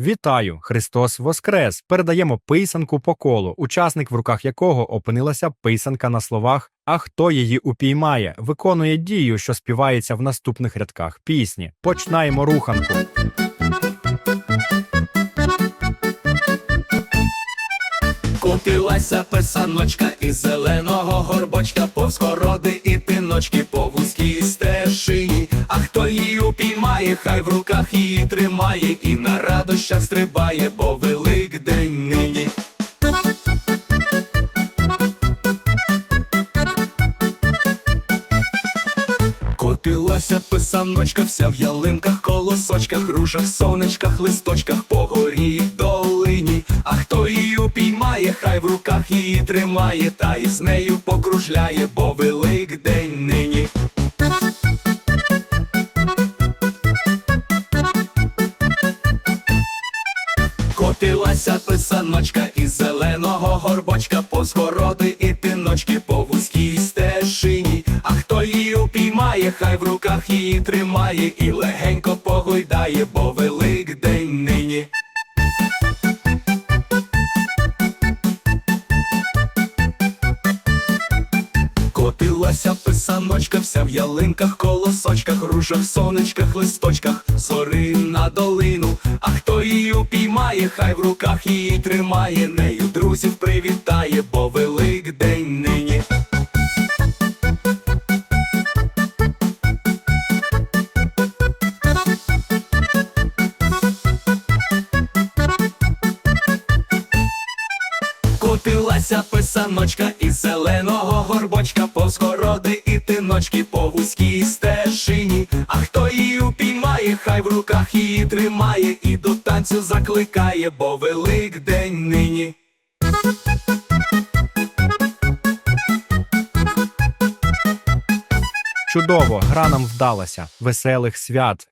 Вітаю! Христос Воскрес! Передаємо писанку по колу, учасник, в руках якого опинилася писанка на словах А хто її упіймає, виконує дію, що співається в наступних рядках пісні. Починаємо руханку. Купилася писаночка із зеленого горбочка, повз городи і піночки по вузькій стежині. Упіймає, хай в руках її тримає, і на радощах стрибає, бо Великдень нині. Котилася писаночка, вся в ялинках, колосочках, грушах, сонечках, листочках по горі долині. А хто її упіймає, хай в руках її тримає, та із нею покружляє, бо Великдень нині. Котилася писаночка із зеленого горбочка, по згороди і тиночки по вузькій стежині. А хто її упіймає, хай в руках її тримає і легенько погойдає, бо Великдень нині. Котилася писаночка, вся в ялинках, колосочках, ружах, сонечках, листочках, зори на долину. А хто її упіймає, хай в руках її тримає, нею друзів привітає, бо Великдень Котилася писаночка із зеленого горбочка, повз городи і тиночки по вузькій стежині. А хто її упіймає, хай в руках її тримає і до танцю закликає, бо Великдень нині. Чудово, гра нам вдалася. Веселих свят!